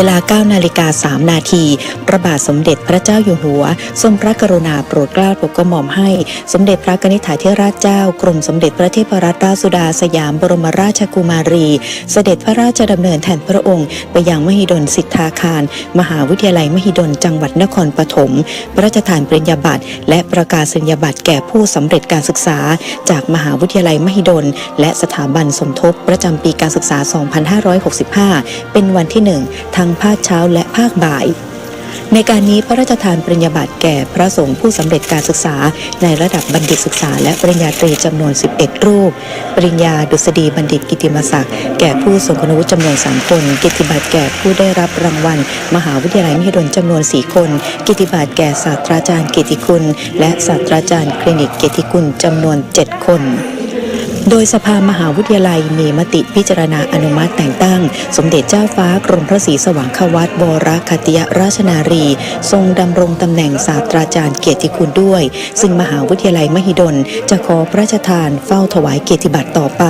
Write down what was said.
เวลา9นาฬิกา3นาทีพระบาทสมเด็จพระเจ้าอยู่หัว ทรงพระกรุณาโปรดเกล้าโปรดกระหม่อมให้ สมเด็จพระกนิษฐาธิราชเจ้ากรมสมเด็จพระเทพรัตนราชสุดาสยามบรมราชกุมารี เสด็จพระราชดำเนินแทนพระองค์ ไปยังมหิดลสิทธาคาร มหาวิทยาลัยมหิดลจังหวัดนครปฐมพระราชทานปริญญาบัตรและประกาศนียบัตรแก่ผู้สำเร็จการศึกษา จากมหาวิทยาลัยมหิดล และสถาบันสมทบประจำปีการศึกษา 2565 เป็นวันที่หนึ่งทั้งภาคเช้าและภาคบ่าย ในการนี้พระราชทานปริญญาบัตรแก่พระสงฆ์ผู้สำเร็จการศึกษา ในระดับบัณฑิตศึกษา และปริญญาตรีจำนวน 11 รูป ปริญญาดุษฎีบัณฑิตกิติมศักดิ์แก่ผู้ทรงคุณวุฒิจำนวน 3 คน กิตติบัตรแก่ผู้ได้รับรางวัล มหาวิทยาลัยมหิดลจำนวน 4 คน กิตติบัตรแก่ศาสตราจารย์เกียรติคุณ และศาสตราจารย์คลินิกเกียรติคุณจำนวน 7 คน โดยสภามหาวิทยาลัยมีมติพิจารณาอนุมัติแต่งตั้ง สมเด็จเจ้าฟ้ากรมพระศรีสว่างควัตวรคติยราชนารี ทรงดำรงตำแหน่งศาสตราจารย์เกียรติคุณด้วย ซึ่งมหาวิทยาลัยมหิดลจะขอพระราชทานเฝ้าถวายเกียรติบัตรต่อไป